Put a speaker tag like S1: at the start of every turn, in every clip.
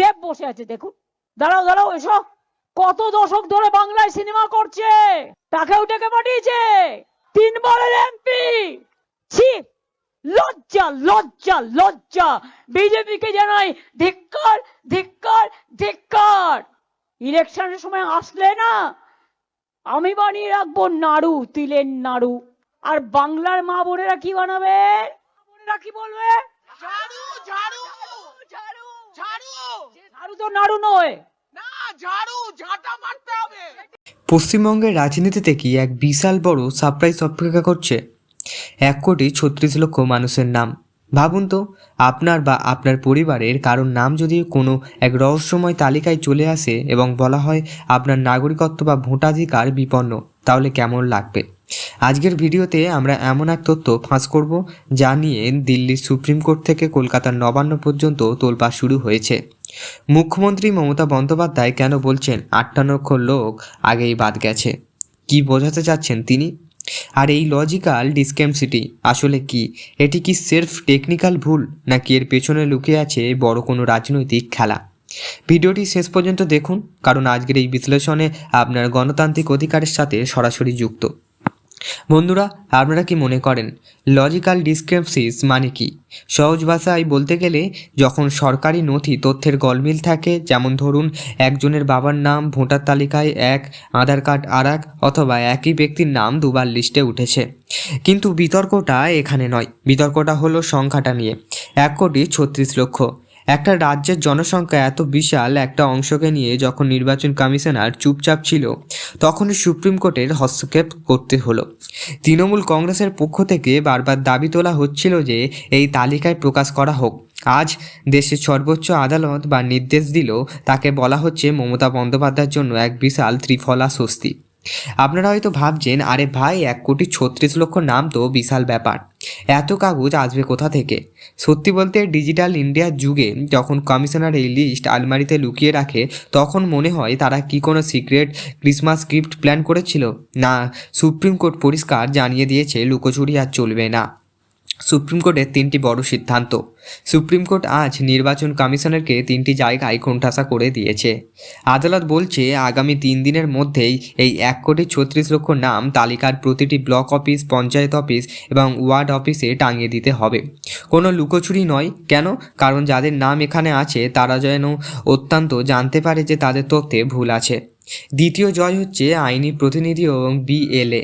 S1: দেব বসে আছে, দেখুন। দাঁড়াও দাঁড়াও, এসো। কত দশক ধরে বাংলায় সিনেমা করছে। তাকেও ডেকে পাঠিয়েছে। তিনবারের এমপি। লজ্জা লজ্জা লজ্জা। জানাই, ধিক্কার ধিক্কার ধিক্কার। ইলেকশনের সময় আসলে না, আমি বানিয়ে রাখব নাড়ু, তিলের নাড়ু। আর বাংলার মা বোনেরা কি বানাবে? বোনেরা কি বলবে
S2: ঝাড়ু ঝাড়ু
S1: ঝাড়ু
S2: ঝাড়ু
S1: নাড়ু তো নাড়ু নয়।
S2: না ঝাড়ু ঝাঁটা মারতে হবে।
S3: পশ্চিমবঙ্গের রাজনীতিতে কি এক বিশাল বড় সারপ্রাইজ অপেক্ষা করছে? এক কোটি ছত্রিশ লক্ষ মানুষের নাম। ভাবুন তো আপনার বা আপনার পরিবারের কারোর নাম যদি কোনো এক রহস্যময় তালিকায় চলে আসে এবং বলা হয় আপনার নাগরিকত্ব বা ভোটাধিকার বিপন্ন তাহলে কেমন লাগবে? আজকের ভিডিওতে আমরা এমন এক তথ্য ফাঁস করব যা নিয়ে দিল্লির সুপ্রিম কোর্ট থেকে কলকাতার নবান্ন পর্যন্ত তোলপা শুরু হয়েছে। মুখ্যমন্ত্রী মমতা বন্দ্যোপাধ্যায় কেন বলছেন আটান্ন লক্ষ লোক আগেই বাদ গেছে? কি বোঝাতে চাচ্ছেন তিনি? আর এই লজিক্যাল ডিসক্যামসিটি আসলে কি? এটি কি সেলফ টেকনিক্যাল ভুল, নাকি এর পেছনে লুকিয়ে আছে বড় কোনো রাজনৈতিক খেলা? ভিডিওটি শেষ পর্যন্ত দেখুন, কারণ আজকের এই বিশ্লেষণে আপনার গণতান্ত্রিক অধিকারের সাথে সরাসরি যুক্ত। বন্ধুরা, আপনারা কি মনে করেন লজিক্যাল ডিসক্রিপসিস মানে কি? সহজ ভাষায় বলতে গেলে, যখন সরকারি নথি তথ্যের গলমিল থাকে, যেমন ধরুন, একজনের বাবার নাম, ভোটার তালিকায় এক, আধার কার্ড আর এক, অথবা একই ব্যক্তির নাম দুবার লিস্টে উঠেছে। কিন্তু বিতর্কটা এখানে নয়। বিতর্কটা হলো সংখ্যাটা নিয়ে। এক কোটি ছত্রিশ লক্ষ। একটা রাজ্যের জনসংখ্যা এত বিশাল একটা অংশকে নিয়ে যখন নির্বাচন কমিশনার চুপচাপ ছিল, তখনই সুপ্রিম কোর্টের হস্তক্ষেপ করতে হলো। তৃণমূল কংগ্রেসের পক্ষ থেকে বারবার দাবি তোলা হচ্ছিল যে এই তালিকায় প্রকাশ করা হোক। আজ দেশের সর্বোচ্চ আদালত বা নির্দেশ দিল তাকে বলা হচ্ছে মমতা বন্দ্যোপাধ্যায়ের জন্য এক বিশাল ত্রিফলা স্বস্তি। আপনারা হয়তো ভাবছেন, আরে ভাই, এক কোটি ছত্রিশ লক্ষ নাম তো বিশাল ব্যাপার। এত কাগজ আসবে কোথা থেকে? সত্যি বলতে ডিজিটাল ইন্ডিয়ার যুগে যখন কমিশনার এই লিস্ট আলমারিতে লুকিয়ে রাখে, তখন মনে হয় তারা কি কোনো সিক্রেট ক্রিসমাস গিফট প্ল্যান করেছিল? না, সুপ্রিম কোর্ট পরিষ্কার জানিয়ে দিয়েছে, লুকোচুরি আর চলবে না। সুপ্রিম কোর্টের তিনটি বড় সিদ্ধান্ত। সুপ্রিম কোর্ট আজ নির্বাচন কমিশনারকে তিনটি জায়গায় কোণঠাসা করে দিয়েছে। আদালত বলছে, আগামী তিন দিনের মধ্যেই এই এক কোটি ছত্রিশ লক্ষ নাম তালিকার প্রতিটি ব্লক অফিস, পঞ্চায়েত অফিস এবং ওয়ার্ড অফিসে টাঙিয়ে দিতে হবে। কোনো লুকোচুরি নয়। কেন? কারণ যাদের নাম এখানে আছে, তারা যেন অত্যন্ত জানতে পারে যে তাদের তথ্যে ভুল আছে। দ্বিতীয় জয় হচ্ছে আইনি প্রতিনিধি এবং বিএলএ।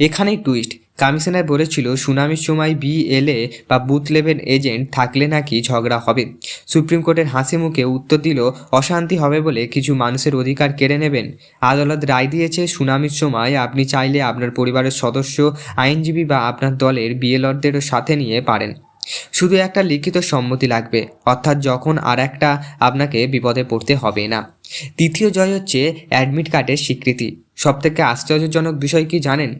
S3: এখানেই টুইস্ট কমিশনার বলেছিল সুনামির সময় বিএলএ বা বুথ লেভেল এজেন্ট থাকলে নাকি ঝগড়া হবে। সুপ্রিম কোর্টের হাসি মুখে উত্তর দিল, অশান্তি হবে বলে কিছু মানুষের অধিকার কেড়ে নেবেন। আদালত রায় দিয়েছে, সুনামির সময় আপনি চাইলে আপনার পরিবারের সদস্য, আইনজীবী বা আপনার দলের বিএলরদেরও সাথে নিয়ে পারেন। শুধু একটা লিখিত সম্মতি লাগবে, অর্থাৎ যখন আর একটা আপনাকে বিপদে পড়তে হবে না। তৃতীয় জয় হচ্ছে অ্যাডমিট কার্ডের স্বীকৃতি। সবথেকে আশ্চর্যজনক বিষয় কি জানেন?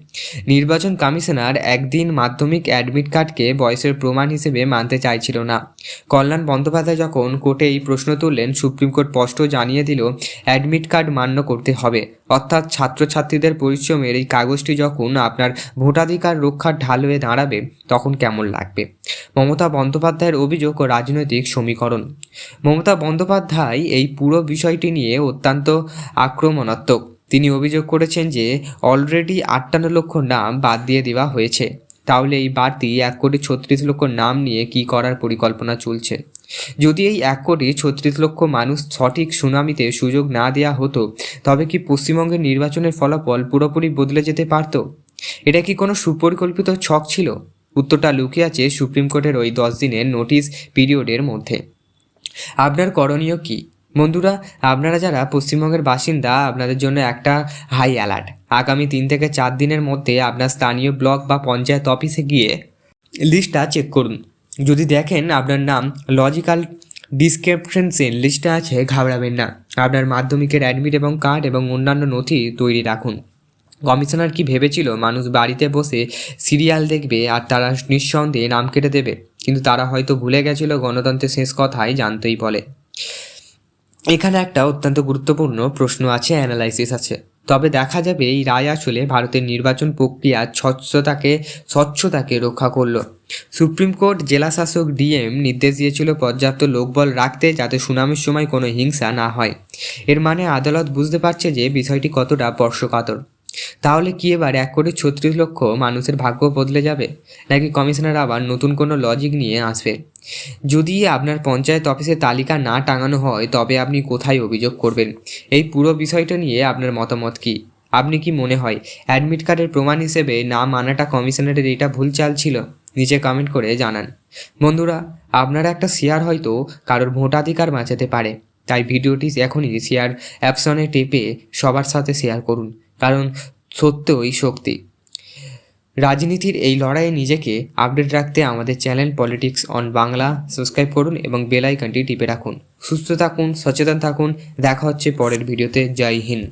S3: নির্বাচন কমিশনার একদিন মাধ্যমিক অ্যাডমিট কার্ডকে বয়সের প্রমাণ হিসেবে মানতে চাইছিল না। কল্যাণ বন্দ্যোপাধ্যায় যখন কোর্টে এই প্রশ্ন তুললেন, সুপ্রিম কোর্ট স্পষ্ট জানিয়ে দিল, অ্যাডমিট কার্ড মান্য করতে হবে। অর্থাৎ ছাত্রছাত্রীদের পরিশ্রমের এই কাগজটি যখন আপনার ভোটাধিকার রক্ষার ঢাল হয়ে দাঁড়াবে, তখন কেমন লাগবে? মমতা বন্দ্যোপাধ্যায়ের অভিযোগ ও রাজনৈতিক সমীকরণ। মমতা বন্দ্যোপাধ্যায় এই পুরো বিষয়টি নিয়ে অত্যন্ত আক্রমণাত্মক। তিনি অভিযোগ করেছেন যে অলরেডি আটান্ন লক্ষ নাম বাদ দিয়ে দেওয়া হয়েছে। তাহলে এই বাড়তি এক কোটি ছত্রিশ লক্ষ নাম নিয়ে কি করার পরিকল্পনা চলছে? যদি এই এক কোটি ছত্রিশ লক্ষ মানুষ সঠিক সুনামিতে সুযোগ না দেওয়া হতো, তবে কি পশ্চিমবঙ্গের নির্বাচনের ফলাফল পুরোপুরি বদলে যেতে পারত? এটা কি কোনো সুপরিকল্পিত ছক ছিল? উত্তরটা লুকিয়ে আছে সুপ্রিম কোর্টের ওই দশ দিনের নোটিশ পিরিয়ডের মধ্যে। আপনার করণীয় কি? বন্ধুরা, আপনারা যারা পশ্চিমবঙ্গের বাসিন্দা, আপনাদের জন্য একটা হাই অ্যালার্ট আগামী তিন থেকে চার দিনের মধ্যে আপনার স্থানীয় ব্লক বা পঞ্চায়েত অফিসে গিয়ে লিস্টটা চেক করুন। যদি দেখেন আপনার নাম লজিক্যাল ডিসক্রিপশনসের লিস্টে আছে, ঘাবড়াবেন না। আপনার মাধ্যমিকের অ্যাডমিট এবং কার্ড এবং অন্যান্য নথি তৈরি রাখুন। কমিশনার কি ভেবেছিল, মানুষ বাড়িতে বসে সিরিয়াল দেখবে আর তারা নিঃসন্দেহে নাম কেটে দেবে? কিন্তু তারা হয়তো ভুলে গেছিল, গণতন্ত্রের শেষ কথাই জানতেই বলে। এখানে একটা অত্যন্ত গুরুত্বপূর্ণ প্রশ্ন আছে অ্যানালাইসিস আছে। তবে দেখা যাবে এই রায় আসলে ভারতের নির্বাচন প্রক্রিয়া স্বচ্ছতাকে স্বচ্ছতাকে রক্ষা করল। সুপ্রিম কোর্ট জেলা শাসক ডিএম নির্দেশ দিয়েছিল পর্যাপ্ত লোকবল রাখতে যাতে সুনামির সময় কোনো হিংসা না হয়। এর মানে আদালত বুঝতে পারছে যে বিষয়টি কতটা স্পর্শকাতর তাহলে কি এবার এক কোটি ছত্রিশ লক্ষ মানুষের ভাগ্য বদলে যাবে? নাকি কমিশনার আবার নতুন কোনো লজিক নিয়ে আসবে? যদি আপনার পঞ্চায়েত অফিসে তালিকা না টাঙানো হয়, তবে আপনি কোথায় অভিযোগ করবেন? এই পুরো বিষয়টা নিয়ে আপনার মতামত কি? আপনি কি মনে হয় অ্যাডমিট কার্ডের প্রমাণ হিসেবে না মানাটা কমিশনারের এটা ভুল চাল ছিল? নিচে কমেন্ট করে জানান। বন্ধুরা, আপনারা একটা শেয়ার হয়তো কারোর ভোটাধিকার বাঁচাতে পারে। তাই ভিডিওটি এখনই শেয়ার অ্যাপশনে টেপে সবার সাথে শেয়ার করুন। কারণ সত্যই শক্তি। রাজনীতির এই লড়াইয়ে নিজেকে আপডেট রাখতে আমাদের channel politics on Bangla subscribe করুন এবং বেল টিপে রাখুন। সুস্থ থাকুন, সচেতন থাকুন। দেখা হচ্ছে পরের ভিডিওতে জয় হিন্দ।